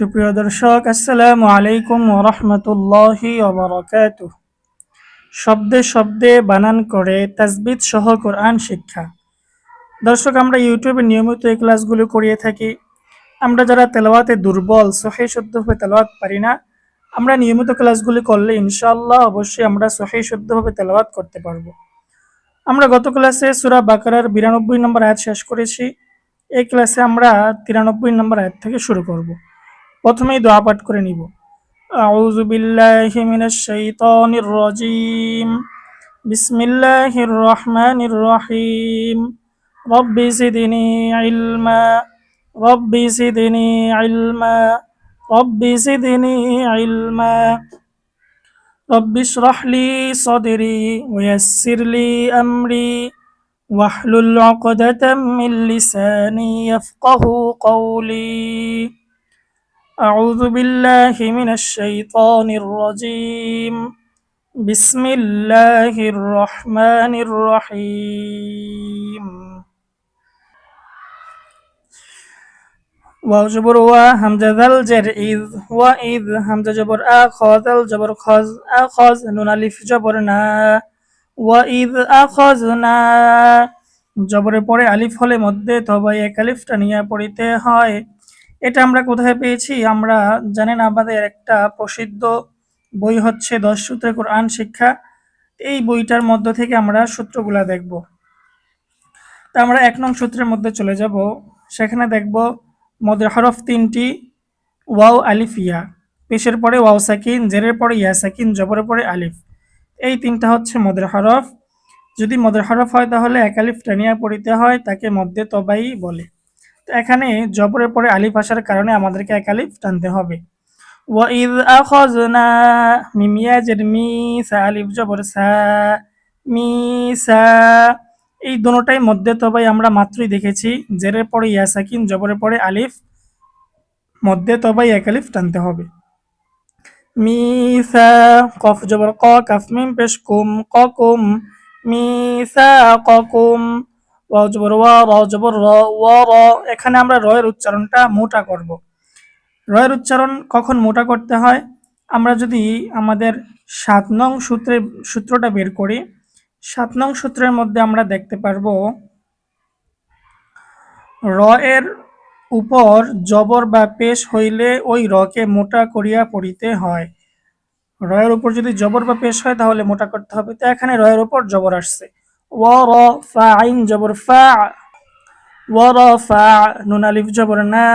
সুপ্রিয় দর্শক, আসসালামু আলাইকুম ওরহমতুল্লাহি ওবরাকাত শব্দে শব্দে বানান করে তাজবিদ সহ কোরআন শিক্ষা। দর্শক, আমরা ইউটিউবে নিয়মিত এই ক্লাসগুলো করিয়ে থাকি। আমরা যারা তেলাওয়াতে দুর্বল, সহি, শুদ্ধভাবে তেলাওয়াত পারি না, আমরা নিয়মিত ক্লাসগুলি করলে ইনশাআল্লাহ অবশ্যই আমরা সহি, শুদ্ধভাবে তেলাওয়াত করতে পারব। আমরা গত ক্লাসে সুরা বাকারার বিরানব্বই নম্বর আয়াত শেষ করেছি। এই ক্লাসে আমরা তিরানব্বই নম্বর আয়াত থেকে শুরু করব। প্রথমেই দোয়া পাঠ করে নিব আউযু বিল্লাহি মিনাশ শাইতানির রাজিম বিসমিল্লাহির রহমানির রহিম রব্বি জিদনি ইলমা রব্বি জিদনি ইলমা রব্বি জিদনি ইলমা رب اشرح لي صدري ويسر لي أمري واحلل عقدة من لساني يفقه قولي أعوذ بالله من الشيطان الرجيم بسم الله الرحمن الرحيم واو جبر وا همزة ذل جر إذ وإذ همزة جبر أخذ الجبر خز أخذ نون ألف جبر نا وإذ أخذنا জবরের পরে আলিফ হলে মধ্যে তবে এক আলিফটা নিয়ে পড়িতে হয় এটা আমরা কোথায় পেয়েছি? আমরা জানেন আমাদের একটা প্রসিদ্ধ বই হচ্ছে দশ সূত্রে কোরআন শিক্ষা। এই বইটার মধ্য থেকে আমরা সূত্রগুলা দেখব। তা আমরা এক নং সূত্রের মধ্যে চলে যাব। সেখানে দেখব মদের হরফ তিনটি, ওয়াও আলিফ, ইয়া। পেশের পরে ওয়াও সাকিন, জেরের পরে ইয়া সাকিন, জবরের পরে আলিফ। এই তিনটা হচ্ছে মদের হরফ। যদি মদের হরফ হয় তাহলে এক আলিফ টানিয়া পড়িতে হয়, তাকে মধ্যে তবাই বলে। তো এখানে জবরের পরে আলিফ আসার কারণে আমাদেরকে এক আলিফ টানতে হবে। মি আলিফ জবর সা এই দুটোটাই মধ্যে তবাই আমরা মাত্রই দেখেছি। জেরের পরে ইয়াসাকিন, জবরের পরে আলিফ, মধ্যে তবাই এক আলিফ টানতে হবে। মিসা, কফ জবর ক, কাফ মিম পেশ কুম, ক কুম, মিসা কুম। ওয়াও জবর ওয়া র জবর র, ওয়া, র। এখানে আমরা রয়ের উচ্চারণটা মোটা করব। রয়ের উচ্চারণ কখন মোটা করতে হয়? আমরা যদি আমাদের সাত নং সূত্রে, সূত্রটা বের করি, সাত নং সূত্রের মধ্যে আমরা দেখতে পারব র এর উপর জবর বা পেশ হইলে ওই রকে মোটা করিয়া পড়িতে হয়। রয়ের উপর যদি জবর বা পেশ হয়, তাহলে মোটা করতে হবে। তো এখানে রয়ের উপর জবর আসছে। জবর ফা ও র ফা, নুন আলিফ জবর না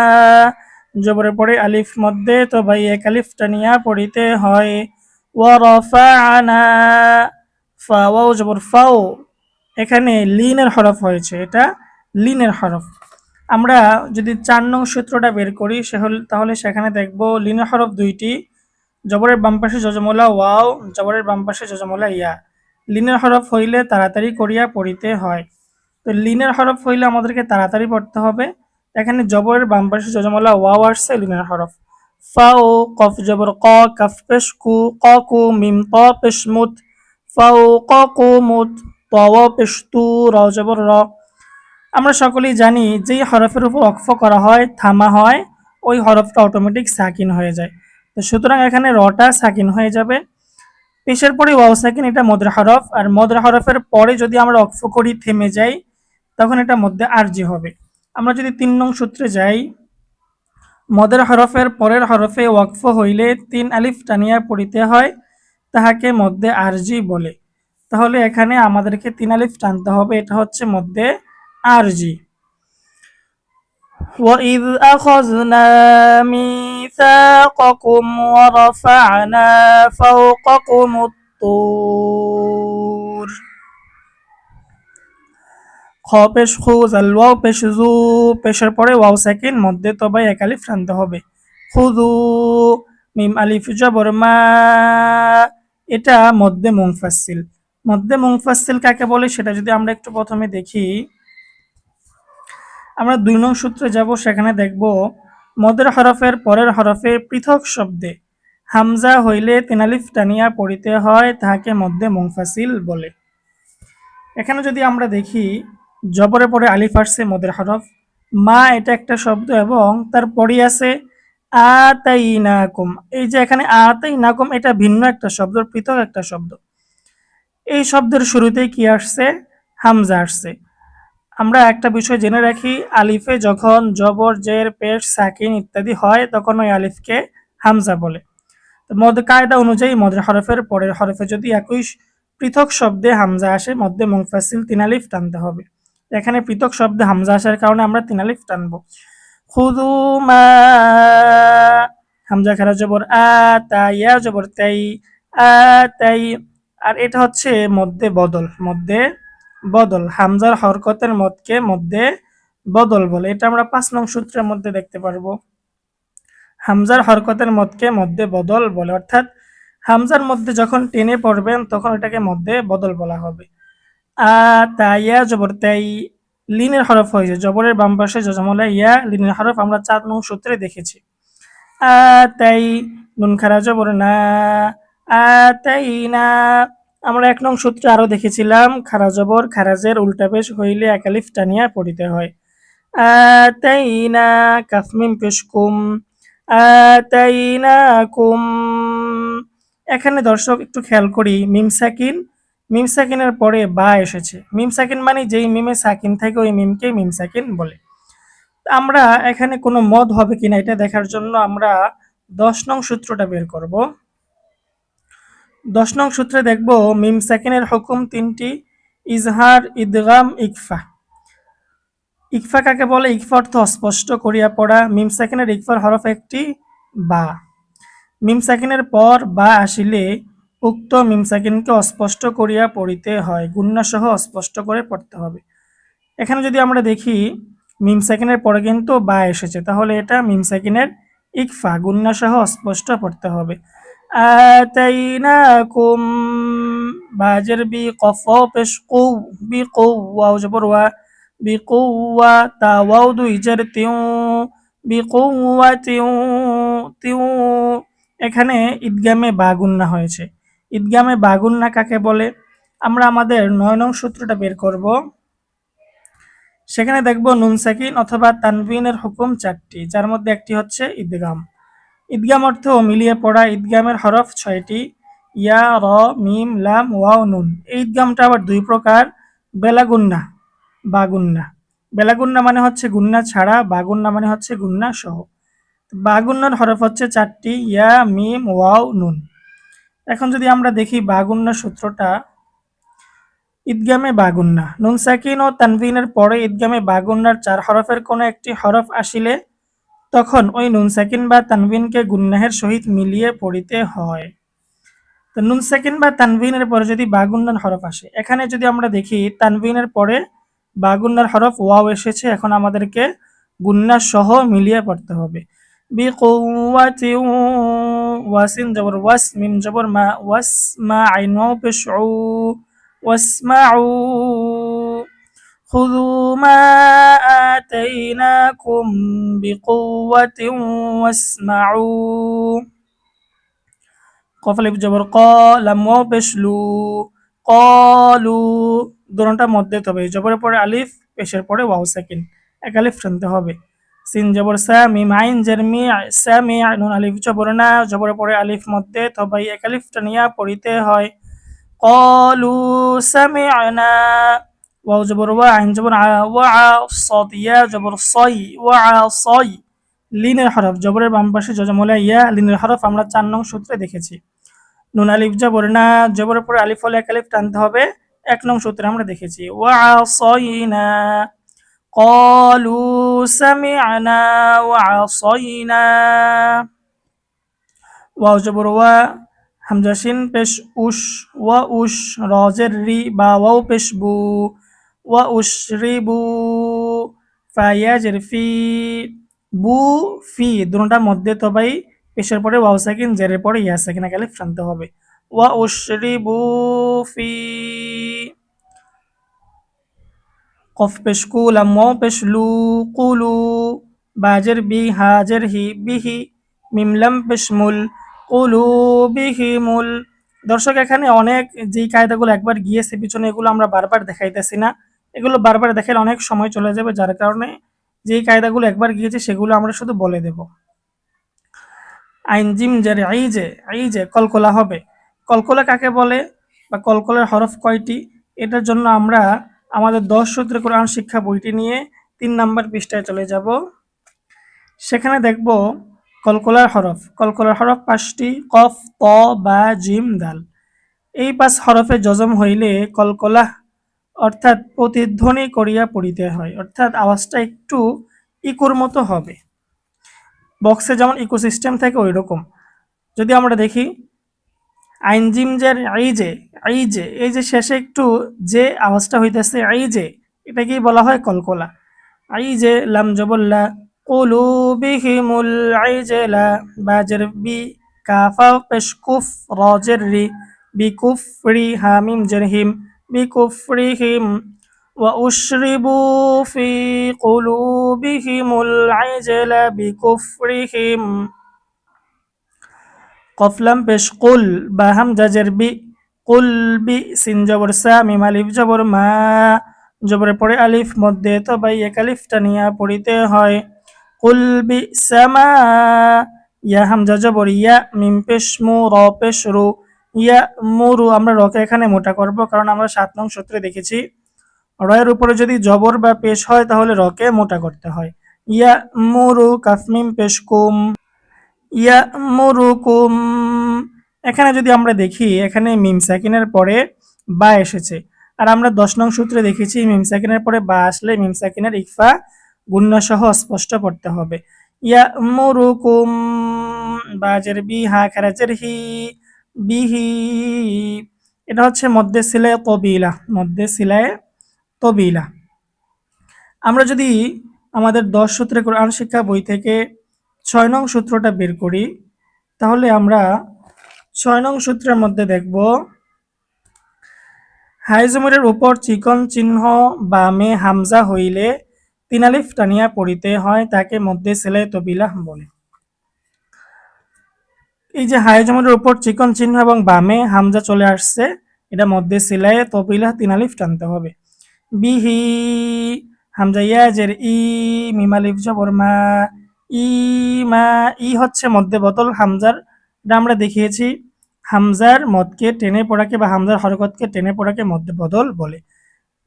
জবরের পরে আলিফ মধ্যে, তো ভাই এক আলিফ টানিয়া পড়িতে হয়। ও র ফা আনা ফা, ওয়াও জবর ফাও, এখানে লিনের হরফ হয়েছে, এটা লিনের হরফ। আমরা যদি চার নং সূত্রটা বের করি, সে তাহলে সেখানে দেখব লিনের হরফ দুইটি, জবরের বাম পাশে যজমলা ওয়াও, জবরের বাম পাশে যজমলা ইয়া। লিনের হরফ হইলে তাড়াতাড়ি করিয়া পড়িতে হয়। তো লিনের হরফ হইলে আমাদেরকে তাড়াতাড়ি পড়তে হবে। এখানে জবরের বাম পাশে যজমলা ওয়াও আসছে, লিনের হরফ। ফাও, কফ জবর, ক, কাফ পেশ, কু, ক, কু, মিম, ত, পেশ, মুত। ফাও, ক, কু, মুত, ত পেশ, তু, র জবর, র। আমরা সকলেই জানি যেই হরফের উপর অক্ফ করা হয়, থামা হয়, ওই হরফটা অটোমেটিক সাকিন হয়ে যায়। তো সুতরাং এখানে রটা সাকিন হয়ে যাবে। পেশের পরে ওয়াও সাকিন, এটা মদ্রা হরফ। আর মদ্রা হরফের পরে যদি আমরা অক্ফ করি, থেমে যাই, তখন এটা মধ্যে আরজি হবে। আমরা যদি তিন নং সূত্রে যাই, মদের হরফের পরের হরফে ওয়াকফ হইলে তিন আলিফ টানিয়া পড়িতে হয়, তাহাকে মধ্যে আরজি বলে। তাহলে এখানে আমাদেরকে তিন আলিফ টানতে হবে, এটা হচ্ছে মধ্যে আরজি। وإذ أخذنا ميثاقكم ورفعنا فوقكم الطور খ পেশ খু জাল ওয়াও পেশ জু পেশের পরে ওয়াও সেকেন্ড মধ্যে তবে এক আলিফ টানতে হবে খুদু মিম আলিফ জবর মা এটা মধ্যে মুংফাসিল মধ্যে মুংফাসিল কাকে বলে সেটা যদি আমরা একটু প্রথমে দেখি আমরা দুই নং সূত্রে যাব, সেখানে দেখব, মদের হরফের পরের হরফে পৃথক শব্দে হামজা হইলে তেনালিফ টানিয়া পড়িতে হয়, তাহাকে মধ্যে মুংফাসিল বলে। এখানে যদি আমরা দেখি, জবরে পরে আলিফ আসছে মদের হরফ। মা এটা একটা শব্দ এবং তার পরে আছে, আতাইনাকুম। এই যে এখানে আতাইনাকুম, এটা ভিন্ন একটা শব্দ, পৃথক একটা শব্দ। এই শব্দের শুরুতেই কি আসছে? হামজা আসছে। আমরা একটা বিষয় জেনে রাখি, আলিফে যখন জবর, জের পেশ সাকিন ইত্যাদি হয়, তখন ওই আলিফকে হামজা বলে। তো মদ, কায়দা অনুযায়ী মদের হরফের পরের হরফে যদি একই পৃথক শব্দে হামজা আসে মধ্যে মুংফাসিল তিন আলিফ টানতে হবে। এখানে পৃথক শব্দে হামজা আসার কারণে আমরা তিন আলিফ টানবো। হামজা খারা জবর, আ তাইয়া জবর, তাই, আ, তাই, আর এটা হচ্ছে মধ্যে বদল মধ্যে বদল, হামজার হরকতের মতকে মধ্যে বদল বলে। এটা আমরা পাঁচ নং সূত্রের মধ্যে দেখতে পারব। হামজার হরকতের মতকে মধ্যে বদল বলে। অর্থাৎ হামজার মধ্যে যখন টেনে পড়বেন, তখন এটাকে মধ্যে বদল বলা হবে। আ তাইয়া জবর তাই লিনের হরফ হয়েছে জবরের বাম পাশে জজমলা ইয়া, লিনের হরফ আমরা চার নং সূত্রে দেখেছি। আ তাই নুন খারা, জবর, না, আ তাই না আমরা এক নং সূত্রে আরও দেখেছিলাম, খারা জবর খারাজের উল্টা পেশ হইলে একালিফ টানিয়া পড়িতে হয়। আ তাই না কাফমিম পেশ কুম আ তাই না কুম। এখানে দর্শক একটু খেয়াল করি, মিম সাকিন, মিম সাকিনের পরে বা এসেছে। মিম সাকিন মানে যেই মিমে সাকিন থাকে, ওই মিমকে মিম সাকিন বলে। আমরা এখানে কোনো মদ হবে কিনা এটা দেখার জন্য আমরা দশ নং সূত্রটা বের করব। দশ নং সূত্রে দেখব, মিম সাকিনের হুকুম তিনটি, ইজহার, ইদগাম, ইকফা। ইকফা কাকে বলে? ইকফা অর্থ অস্পষ্ট, করিয়া পড়া। মিম সাকিনের ইকফার হরফ একটি, বা। মিম সাকিনের পর বা আসিলে উক্ত মিম সাকিনকে অস্পষ্ট করিয়া পড়িতে হয়। গুন্না সহ অস্পষ্ট করে পড়তে হবে। এখানে যদি আমরা দেখি, মিম সাকিনের পরে কিন্তু বা এসেছে। তাহলে এটা মিম সাকিনের ইকফা। গুন্না সহ অস্পষ্ট পড়তে হবে। জবর ওয়া বি কৌয়া তা ওয়াও দুই জের তিউ বি কৌয়া তিউ তিউ এখানে ঈদগামে বাগুন্না হয়েছে। ঈদগামে বাগুন্না কাকে বলে? আমরা আমাদের নয় নং সূত্রটা বের করব। সেখানে দেখব নুন সাকিন অথবা তানবিনের হুকুম চারটি, যার মধ্যে একটি হচ্ছে ঈদগাম। ঈদগাম অর্থ মিলিয়ে পড়া ঈদগামের হরফ ছয়টি, ইয়া, র, মিম, লাম, ওয়াও, নুন। এই ঈদগামটা আবার দুই প্রকার, বেলাগুন্না, বাগুন্না। বেলাগুন্না মানে হচ্ছে গুন্না ছাড়া, বাগুন্না মানে হচ্ছে গুন্না সহ। বাগুন্নার হরফ হচ্ছে চারটি, ইয়া, মিম, ওয়াও, নুন। এখন যদি আমরা দেখি বাগুন্না সূত্রটা, ঈদগামে বাগুন্না। নুন সাকিন ও তানভিনের পরে ঈদগামে বাগুন্নার চার হরফের কোনো একটি হরফ আসিলে তখন ওই নুন সাকিন বা তানভিনকে গুন্নাহের সহিত মিলিয়ে পড়িতে হয়। তো নুন সাকিন বা তানভিনের পরে যদি বাগুন্নার হরফ আসে, এখানে যদি আমরা দেখি তানভিনের পরে বাগুন্নার হরফ ওয়াও এসেছে, এখন আমাদেরকে গুন্না সহ মিলিয়ে পড়তে হবে। বি ওয়াসিন জবর ওয়াস, মিম জবর মা, ওয়াস মা আইন পেশ ওয়াসমাউ خذوا ما آتيناكم بقوة واسمعوا কফলিপ জবর ক লাম পেশলু কলু দুটোটা মধ্যে তবে জবরের পরে আলিফ পেশের পরে ওয়াও সেকেন্ড এক আলিফ টানতে হবে সিন জবর সা মিম আইন জারমি সা মি নুন আলিফ জবর না জবরের পরে আলিফ মধ্যে তবে এক আলিফ টানিয়া পড়িতে হয় কলু সামিআনা ওয়াও জবর ওয়া আইন জবর ওয়া সদ ইয়া জবর সই ওয়া সই লিনের হরফ জবরের বাম পাশে জজমলা ইয়া লিনের হরফ আমরা চার নং সূত্রে দেখেছি নুন আলিফ জবর না জবরের পরে আলিফ হলে এক আলিফ টানতে হবে এক নং সূত্রে আমরা দেখেছি ওয়া সইনা قالوا سمعنا وعصينا ওয়াও জবর ওয়া হামজা শিন পেশ উশ ওয়া উশ রজের রি বা ওয়াও পেশ বু ওয়া উশরিবু ফায়াজের ফি বু ফি দুটোটার মধ্যে তবাই পেশের পরে ওয়াও সাকিন, জেরের পরে ইয়া সাকিন, একালে টানতে হবে। ওয়া উশরিবু ফি কফ পেশ কুলাম ম পেশ কুলু বাজের বি হাজের হি বিহি মিমলাম পেশ মুল কুলু বিহি মুল দর্শক, এখানে অনেক যেই কায়দাগুলো একবার গিয়েছে, পিছনে এগুলো আমরা বারবার দেখাইতেছি না। এগুলো বারবার দেখালে অনেক সময় চলে যাবে, যার কারণে যেই কায়দাগুলো একবার গিয়েছে সেগুলো আমরা শুধু বলে দেব। আইন জিম জের এই যে এই যে, কলকলা হবে। কলকলা কাকে বলে বা কলকলার হরফ কয়টি? এটার জন্য আমরা আমাদের দশ সূত্রে কোরআন শিক্ষা বইটি নিয়ে তিন নাম্বার পৃষ্ঠায় চলে যাব। সেখানে দেখব কলকলার হরফ। কলকলার হরফ পাঁচটি, কফ, ত, বা, জিম, দাল। এই পাঁচ হরফে যজম হইলে কলকলা অর্থাৎ প্রতিধ্বনি করিয়া পড়িতে হয়। অর্থাৎ আওয়াজটা একটু ইকুর মতো হবে। বক্সে যেমন ইকোসিস্টেম থাকে ওই রকম যদি আমরা দেখি, আইনজিম যে, এই যে এই যে এই যে শেষে একটু যে আওয়াজটা হইতেছে, এই যে, এটাকেই বলা হয় কলকলা। এই যে, লাম জবল্লা কুলুবিহিমুল আইজেলা, বাজের বি কাফা পেশকুফ রজের রি বিকুফ রি, হামিম জেরহিম বিকুফরিহিম وأشربوا في قلوبهم العجل بكفرهم কফলাম পেশ কুল বা হামজা জের বি কুল বি সিন জবর সা মিম আলিফ জবর মা জবরের পরে আলিফ মধ্যে তো বাই এক আলিফটা নিয়ে পড়িতে হয় কুল বি সামা ইয়া হামজা জবর ইয়া মিম পেশ মু র পেশ রু ইয়া মুরু, আমরা রকে এখানে মোটা করব, কারণ আমরা সাত নং সূত্রে দেখেছি, রয়ের উপরে যদি জবর বা পেশ হয়, তাহলে রকে মোটা করতে হয়। ইয়া মুরু কাফমিম পেশ কুম, ইয়া মুরুকুম এখানে যদি আমরা দেখি, এখানে মিম সাকিনের পরে বা এসেছে। আর আমরা দশ নং সূত্রে দেখেছি মিম সাকিনের পরে বা আসলে মিম সাকিনের ইকফা গুণ্য সহ স্পষ্ট পড়তে হবে। ইয়া মুরুকুম বাজের বি হা খারাজের হি। বিহি। এটা হচ্ছে মধ্যে সিলায় তবিলা, মধ্যে সিলায় তবিলা। আমরা যদি আমাদের দশ সূত্রে কোরআন শিক্ষা বই থেকে ছয় নং সূত্রটা বের করি, তাহলে আমরা ছয় নং সূত্রের মধ্যে দেখব হাইজমুরের উপর চিকন চিহ্ন বামে হামজা হইলে তিনালিফ টানিয়া পড়িতে হয়, তাকে মধ্যে সেলাই তবিলা বলে। এই যে হাইজমুরের উপর চিকন চিহ্ন এবং বামে হামজা চলে আসছে, এটা মধ্যে সেলাই তবিলা তিনালিফ টানতে হবে। বিহি হামজা ইয়াজের ই মিমালিফ জবর মা, ই মা, ই হচ্ছে মধ্যে বদল হামজার। এটা আমরা দেখিয়েছি, হামজার মদকে টেনে পড়াকে বা হামজার হরকতকে টেনে পড়াকে মধ্যে বদল বলে।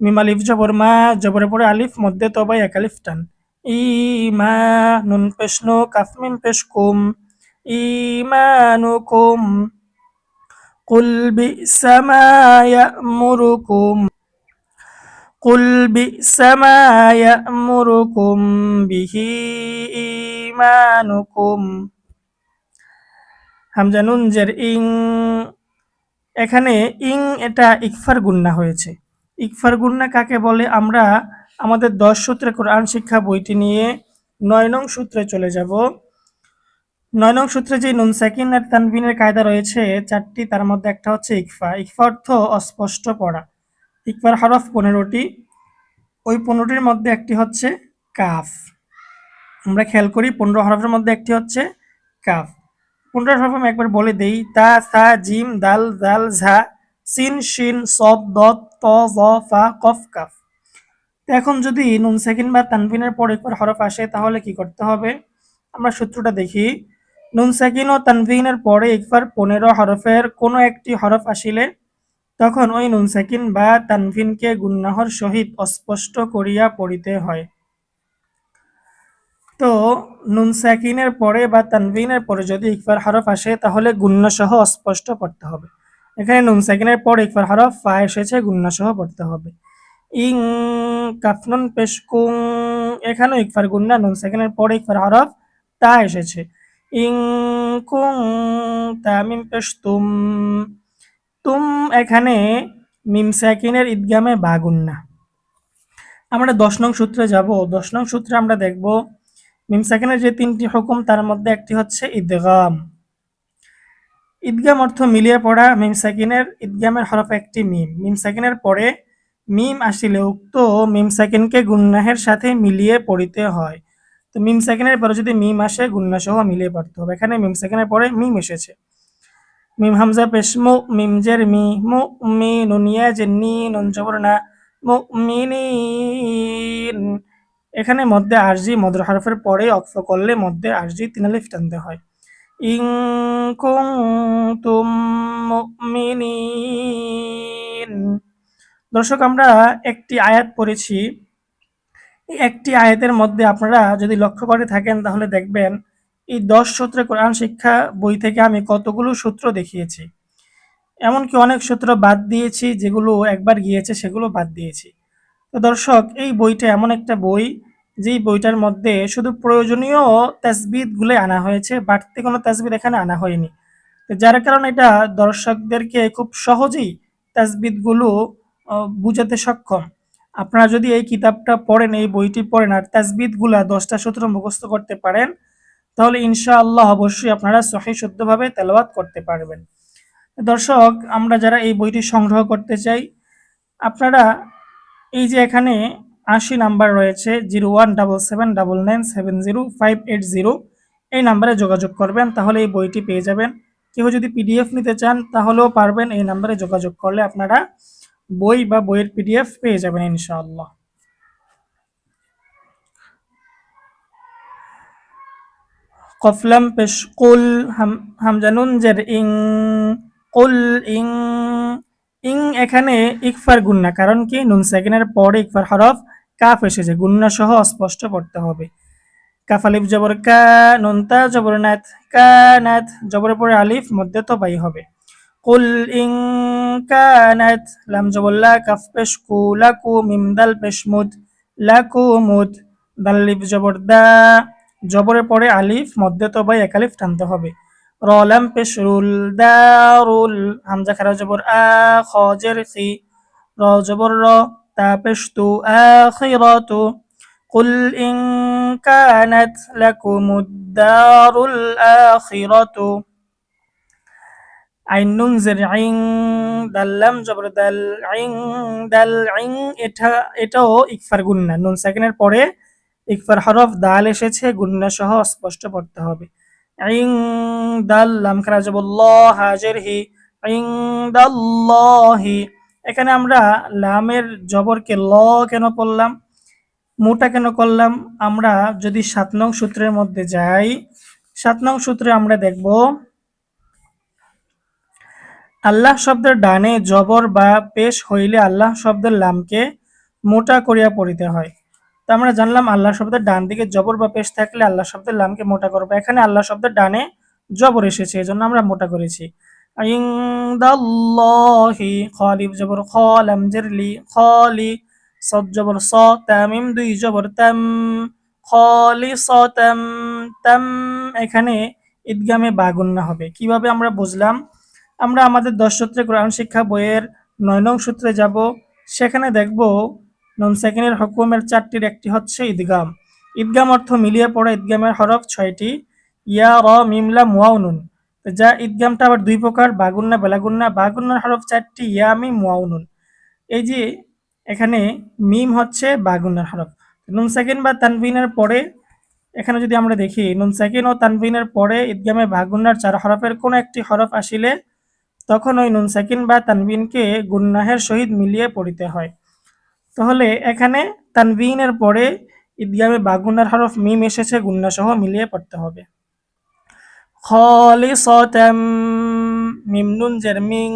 মিমালিফ জবর মা, জবরে পড়ে আলিফ, মধ্যে তবাই এক আলিফ টান। ই, মা, নুন পেশনো কাফমিম পেশ কুম। ই মা নু কুম কুল বি সামা ইয়ামুরুকুম قل بئس ما يأمركم به إيمانكم হামজা নুন জের ইং এখানে ইং এটা ইকফার গুন্না হয়েছে ইকফার গুন্না কাকে বলে আমরা আমাদের দশ সূত্রে কোরআন শিক্ষা বইটি নিয়ে নয় নং সূত্রে চলে যাব নয় নং সূত্রে যে নুন সাকিন আর তানবিনের কায়দা রয়েছে, চারটি, তার মধ্যে একটা হচ্ছে ইকফা। ইকফা অর্থ অস্পষ্ট পড়া। ইকবার হরফ পনেরোটি। ওই পনেরোটির মধ্যে একটি হচ্ছে কাফ। আমরা খেয়াল করি, পনেরো হরফের মধ্যে একটি হচ্ছে কাফ। পনেরো হরফ আমি একবার বলে দেই। তা, সা, জিম, দাল, জাল, ঝা, সিন, শিন সদ দত, ত ফা, কফ, কাফ। এখন যদি নুন সেকিন বা তানবিনের পর একবার হরফ আসে, তাহলে কি করতে হবে? আমরা সূত্রটা দেখি। নুন সেকিন ও তানবিনের পরে একবার পনেরো হরফের কোনো একটি হরফ আসিলে, তখন ওই নুন সাকিন বা তানভিনকে গুন্নাহর সহিত অস্পষ্ট করিয়া পড়িতে হয়। তো নুন সাকিনের পরে বা তানভিনের পরে যদি ইকফার হরফ আসে, তাহলে গুণ্য সহ অস্পষ্ট পড়তে হবে। এখানে নুন সাকিনের পর ইকফার হরফ, ফা এসেছে গুণ্য সহ পড়তে হবে। ইং, কাফনুন পেশকুং এখানেও ইকফার গুন্না নুন সাকিনের পরে ইকফার হরফ, তা এসেছে। ইং কুং তামিম পেশতুম। তুম এখানে মিম সাকিনের ঈদগামে বাগুন্না। আমরা দশ নং সূত্রে যাব। দশ নং সূত্রে আমরা দেখব, মিম সাকিনের যে তিনটি হুকুম, তার মধ্যে একটি হচ্ছে ঈদগাম। ঈদগাম অর্থ মিলিয়ে পড়া, মিম সাকিনের ঈদগামের হরফ একটি মিম। মিম সাকিনের পরে মিম আসিলে উক্ত মিম সাকিনকে গুন্নাহের সাথে মিলিয়ে পড়িতে হয়। তো মিম সেকেন্ডের পরে যদি মিম আসে গুন্না সহ মিলিয়ে পড়তে হবে। এখানে মিম সেকেন্ডের পরে মিম এসেছে। মিম হামজা পেশ, মু, মিম জের, মি, মু মি নুনিয়া, জেন্নি নুন জবর না মু মিনিন এখানে মধ্যে আরজি মদ্র হরফের পরে অক্ফ করলে মধ্যে আরজি তিনালিফ টানতে হয়। ইং কুনতুম মুমিনিন। দর্শক, আমরা একটি আয়াত পড়েছি। একটি আয়াতের মধ্যে আপনারা যদি লক্ষ্য করে থাকেন, তাহলে দেখবেন এই দশ সূত্রে কোরআন শিক্ষা বই থেকে আমি কতগুলো সূত্র দেখিয়েছি। এমনকি অনেক সূত্র বাদ দিয়েছি, যেগুলো একবার গিয়েছে সেগুলো বাদ দিয়েছি। তো দর্শক, এই বইটা এমন একটা বই, যেই বইটার মধ্যে শুধু প্রয়োজনীয় তাসবিদগুলো আনা হয়েছে, বাড়তি কোনো তাসবিদ এখানে আনা হয়নি। তো যার কারণে এটা দর্শকদেরকে খুব সহজেই তাসবিদগুলো বুঝাতে সক্ষম। আপনারা যদি এই কিতাবটা পড়েন, এই বইটি পড়েন আর তাসবিদগুলা দশটা, সূত্র মুখস্থ করতে পারেন, তাহলে ইনশাআল্লাহ অবশ্যই আপনারা সহি শুদ্ধভাবে তেলাওয়াত করতে পারবেন। দর্শক, আমরা যারা এই বইটি সংগ্রহ করতে চাই, আপনারা এই যে এখানে আশি নাম্বার রয়েছে, zero one double seven double nine seven zero five eight zero, এই নাম্বারে যোগাযোগ করবেন, তাহলে এই বইটি পেয়ে যাবেন। কেউ যদি পিডিএফ নিতে চান, তাহলেও পারবেন এই নাম্বারে যোগাযোগ করলে আপনারা বই বা বইয়ের পিডিএফ পেয়ে যাবেন ইনশাআল্লাহ। কফলাম পেশ, কুল, হাম হামজানুন জের, ইং, কুল, ইং ইং এখানে ইকফার গুন্না কারণ কি? নুন সেকেন্ডের পরে ইকফার হরফ, কাফ এসেছে। গুন্না সহ স্পষ্ট পড়তে হবে। কাফ, আলিফ, জবর, কা নুনতা জবর নাথ কা নাথ জবরের পরে আলিফ, মধ্যে তো বাই হবে। কুল, ইং কানাত লাম জবর লা কাফ পেশ কু লাকু মিম দাল পেশ মুদ লাকু মুদ দাল লিফ জবর দা জবরের পরে আলিফ মধ্যে তো বাই এক আলিফ টানতে হবে রলাম পেশরুল দারুল হামজা খারা জবর আ খজের খি র জবর র তা পেশতু আখিরাতু قل إن كانت لكم الدار الآخرة আইন নুন জের আইন দাল্লাম জবর দাল আইন দাল আইন, এটা, এটাও ইকফার গুন্না। নুন সেকেন্ডের পরে ইকফার হরফ দাল এসেছে, গুন্না সহ স্পষ্ট পড়তে হবে। আইন দাল লাম খারা জবর ল হাজের হি আইন দাল্লাহি। এখানে আমরা লামের জবরকে ল কেন পড়লাম, মোটা কেন করলাম, আমরা যদি সাত নং সূত্রের মধ্যে যাই, সাত নং সূত্রে আমরা দেখব আল্লাহ শব্দের ডানে জবর বা পেশ হইলে আল্লাহ শব্দের লামকে মোটা করিয়া পড়িতে হয়। তো আমরা জানলাম আল্লাহ শব্দের ডান দিকে জবর বা পেশ থাকলে আল্লাহ শব্দের লামকে মোটা করব। এখানে আল্লাহ শব্দের ডানে জবর এসেছে, এজন্য আমরা মোটা করেছি। জবর জবর স দুই জবর স এখানে ঈদগামে বাগুন্না হবে। কীভাবে আমরা বুঝলাম? আমরা আমাদের দশ সূত্রে কোরআন শিক্ষা বইয়ের নয় নং সূত্রে যাব। সেখানে দেখব নন সেকেন্ডের হুকুমের চারটির একটি হচ্ছে ঈদগাম। ঈদগাম অর্থ মিলিয়ে পড়া ঈদগামের হরফ ছয়টি। ইয়া, র মিমলা মুয়াউনুন যা ঈদগামটা আবার দুই প্রকার, বাগুন্না, বেলাগুন্না। বাগুন্নার হরফ চারটি, ইয়া, মিম মুয়াউনুন এই যে এখানে মিম হচ্ছে বাগুন্নার হরফ। নুন সেকেন্ড বা তানভিনের পরে এখানে যদি আমরা দেখি, নুন সেকেন্ড ও তানভিনের পরে ঈদগামে বাগুন্নার চার হরফের কোনো একটি হরফ আসিলে তখন ওই নুন সাকিন বা তানবিনকে গুন্নাহের সহিত মিলিয়ে পড়িতে হয়। তাহলে এখানে তানবিনের পরে ঈদগামে বাগুন্নার হরফ মিম এসেছে গুন্না সহ মিলিয়ে পড়তে হবে। খলিসতাম মিম নুন জের মিং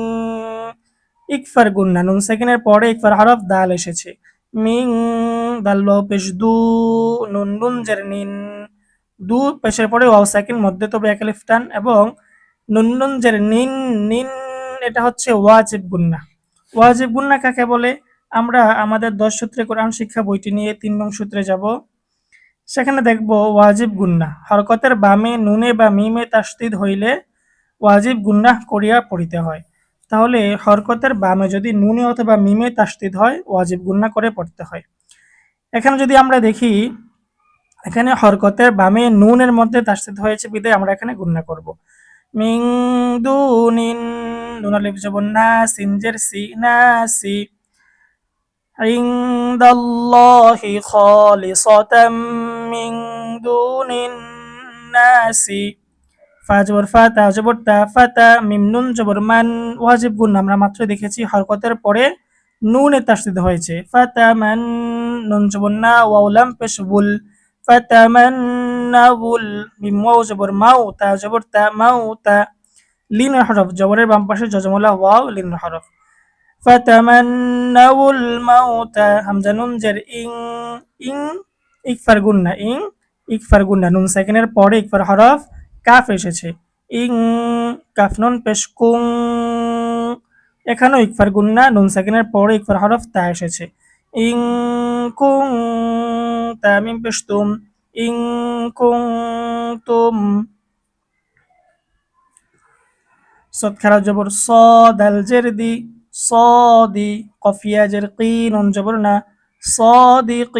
ইকফার গুন্না। নুন সেকেন্ডের পরে ইকফার হরফ দাল এসেছে। মিং, দাল পেশ দু, নুন নুন জের নিন দু পেশের পরে ওয়াও সেকেন্ড মধ্যে তবে এক আলিফ টান এবং নুন জের নিন নিন, এটা হচ্ছে ওয়াজিব গুন্না। ওয়াজিব গুন্না কাকে বলে? আমরা আমাদের দশ সূত্রে কোরআন শিক্ষা বইটি নিয়ে তিন নং সূত্রে যাব। সেখানে দেখব ওয়াজিব গুন্না। হরকতের বামে, নুনে বা মিমে তাস্তিদ হইলে ওয়াজিব গুন্না করিয়া পড়িতে হয়। তাহলে হরকতের বামে যদি নুনে অথবা মিমে তাস্তিদ হয়, ওয়াজিব গুন্না করে পড়তে হয়। এখানে যদি আমরা দেখি, এখানে হরকতের বামে নুনের মধ্যে তাস্তিদ হয়েছে বিদায় আমরা এখানে গুন্না করব। মিং দুনিন, নুন লিপ জবর না সিনজের সি না, সি। ইন্দাল্লাহি নাসি ফা জবর ফা, তা মিম নুন জবর মান আমরা মাত্র দেখেছি হরকতের পরে নুনে তাসদিদ হয়েছে। ফাতা মান, নুন জবর ওয়াউলাম পেশবুল ফা মান নাবুল বিমাউ জবর মাউ তা জবর তা মাউ তা লিন হরফ, জবরের বাম পাশে জজমলা ওয়াও, লিন হরফ। ফাতামান্নাউল মাউতা, হামজা নুন জের ইং ইং, ইকফার গুন্না, ইং, ইকফার গুন্না। নুন সেকেন্ডের পরে ইকফার হরফ, কাফ এসেছে। ইং, কাফ নুন পেশকুং এখানেও ইকফার গুন্না, নুন সেকেন্ডের পরে ইকফার হরফ তা এসেছে। ইং, কুং তামিম পেশতুম إن كنتم صد خرا جبر صاد الجردي صادي قفيا جرقين جبرنا صادقين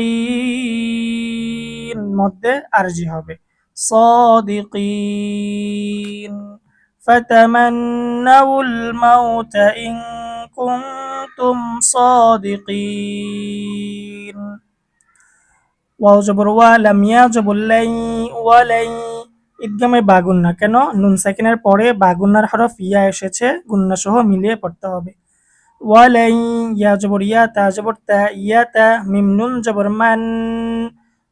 مدة أرجي هبه صادقين. فتمنوا الموت إن كنتم صادقين. ওয়াও জবর ওয়া লাম ইয়া জবর লাই ওয়ালাই ঈদগামে বাগুন্না কেন? নুন সাকিনের পরে বাগুন্নার হরফ ইয়া এসেছে গুন্না সহ মিলিয়ে পড়তে হবে। ওয়ালাই ইয়া জবর ইয়া তা, জবর তা, ইয়া তা, মিম নুন, জবর মান।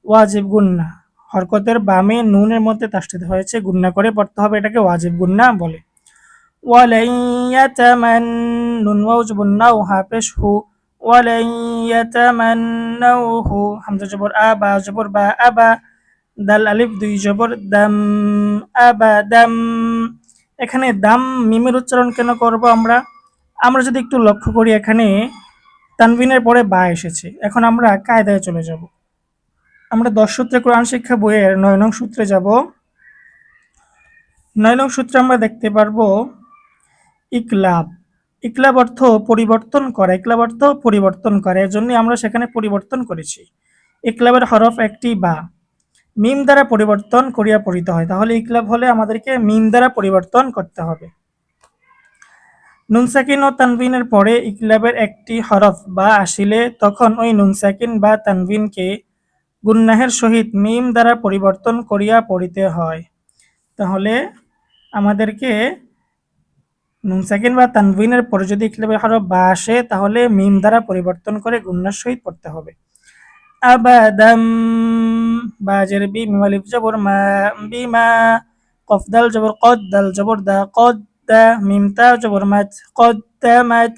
ওয়াজিব গুন্না। হরকতের বামে নুনের মধ্যে তাষ্টিত হয়েছে, গুন্না করে পড়তে হবে এটাকে ওয়াজিব গুন্না বলে। ওয়ালাই ইয়াতামান, নুন ওয়াও জবর নাও হা পেশ হু। ওয়ালাই ইয়াতামান্নাউহু, হামজা জবর আবা, জবর বা আবা, দাল আলিফ, দুই জবর, দাম আবা, দাম। এখানে দাম মিমের উচ্চারণ কেন করব আমরা? আমরা যদি একটু লক্ষ্য করি এখানে, তানবিনের পরে বা এসেছে। এখন আমরা কায়দায় চলে যাব। আমরা দশ সূত্রে কোরআন শিক্ষা বইয়ের নয় নং সূত্রে যাব। নয় নং সূত্রে আমরা দেখতে পারব, ইকলাব। ইকলাব অর্থ পরিবর্তন করা, ইকলাব অর্থ পরিবর্তন করা এর জন্য আমরা সেখানে পরিবর্তন করেছি। ইকলাবের হরফ একটি বা। মিম দ্বারা পরিবর্তন করিয়া পড়িত হয়, তাহলে ইকলাব হলে আমাদেরকে মিম দ্বারা পরিবর্তন করতে হবে। নুনসাকিন ও তানবিনের পরে ইকলাবের একটি হরফ বা আসিলে তখন ওই নুনসাকিন বা তানবিনকে গুন্নাহের সহিত মিম দ্বারা পরিবর্তন করিয়া পড়িতে হয়। তাহলে আমাদেরকে নুনসাকিন বা তানবিনের পরে যদি ইকলাবের হরফ বা আসে, তাহলে মিম দ্বারা পরিবর্তন করে গুন্নার সহিত পড়তে হবে। আবাদাম, বাজের বি মিমালিফ জবর মা বিমা কফ দাল জবর কদ দাল জবর দা, কদ দা, মিম জবর মাত, কদ মাত,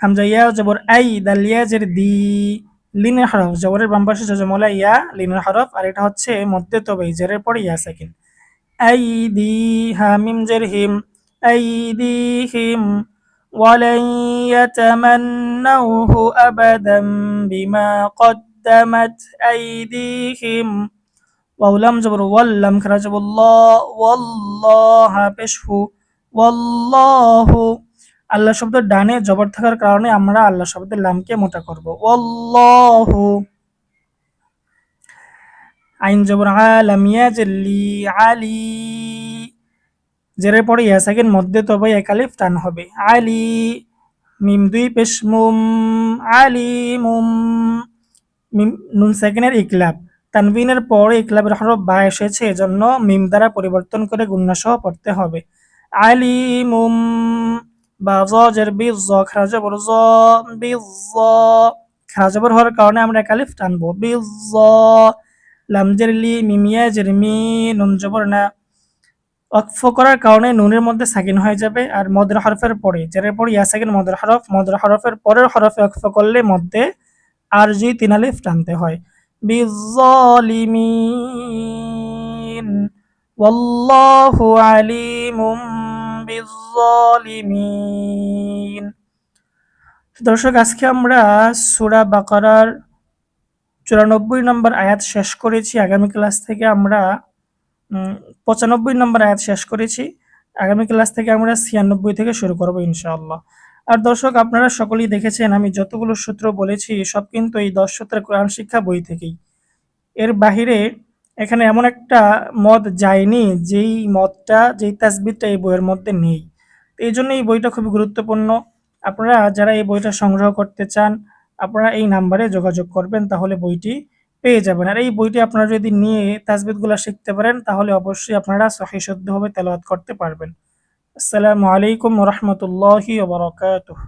হামজা জবর আই, দাল জের দি লিনের হরফ, জবরের বাম পাশে জজমলা ইয়া লিনের হরফ, আর এটা হচ্ছে মধ্যে তবে, জেরের পরে ইয়া সাকিন। আই দি, হা, মিম জের হিম أيديهم ولن يتمنوه أبدا بما قدمت أيديهم ওয়াউলাম জবর ওয়াল্লাম খারা জবর আল্লাহ ওয়াল্লাহ পেশহু ওয়াল্লাহু আল্লাহ শব্দের ডানে জবর থাকার কারণে আমরা আল্লাহ শব্দের লামকে মোটা করব ওয়াল্লাহু আইন জবর আলাম ইয়াজলি আলী জেরের পরে ইয়া সাকিন মধ্যে তবে একালিফ টান হবে। আলি মিম দুই পেশ মুম, আলি মুম, মিম নুন সেকেন্ডের ইকলাব। তানবিনের পরে ইকলাবের হরফ বা এসেছে, এজন্য মিম দ্বারা পরিবর্তন করে গুন্নাসহ পড়তে হবে। আলি মুম, বা জের, বি, জ খারাজবর জ, বি, জ। খারাজবর হওয়ার কারণে আমরা একালিফ টানবো। বি, জ লামজের লি মিমিয়া জের, মি, নুন, জবর, না। অক্ফ করার কারণে নুনের মধ্যে সাকিন হয়ে যাবে আর মদের হরফের পরে, জেরের পর ইয়া সাকিন মদের হরফ, মদের হরফের পরের হরফে অক্ফ করলে মধ্যে আর জি তিনালিফ টানতে হয়। বিজ্জলিমিন, ওয়াল্লাহু আলিমুম বিজ্জলিমিন। দর্শক, আজকে আমরা সুরা বাকারার চুরানব্বই নম্বর আয়াত শেষ করেছি। আগামী ক্লাস থেকে আমরা পঁচানব্বই নম্বর আয়াত শেষ করেছি। আগামী ক্লাস থেকে আমরা ছিয়ানব্বই থেকে শুরু করব ইনশাআল্লাহ। আর দর্শক, আপনারা সকলেই দেখেছেন আমি যতগুলো সূত্র বলেছি, সব কিন্তু এই দশ সূত্রের কোরআন শিক্ষা বই থেকেই। এর বাহিরে এখানে এমন একটা মত যায়নি, যেই মতটা, যেই তাসবিদটা এই বইয়ের মধ্যে নেই। এই জন্য এই বইটা খুবই গুরুত্বপূর্ণ। আপনারা যারা এই বইটা সংগ্রহ করতে চান, আপনারা এই নাম্বারে যোগাযোগ করবেন, তাহলে বইটি পেয়ে যাবেন। আর এই বইটি আপনারা যদি নিয়ে তাজবিদগুলো শিখতে পারেন, তাহলে অবশ্যই আপনারা সহি শুদ্ধভাবে তেলাওয়াত করতে পারবেন। আসসালামু আলাইকুম রহমতুল্লাহি ওবরাকাতুহ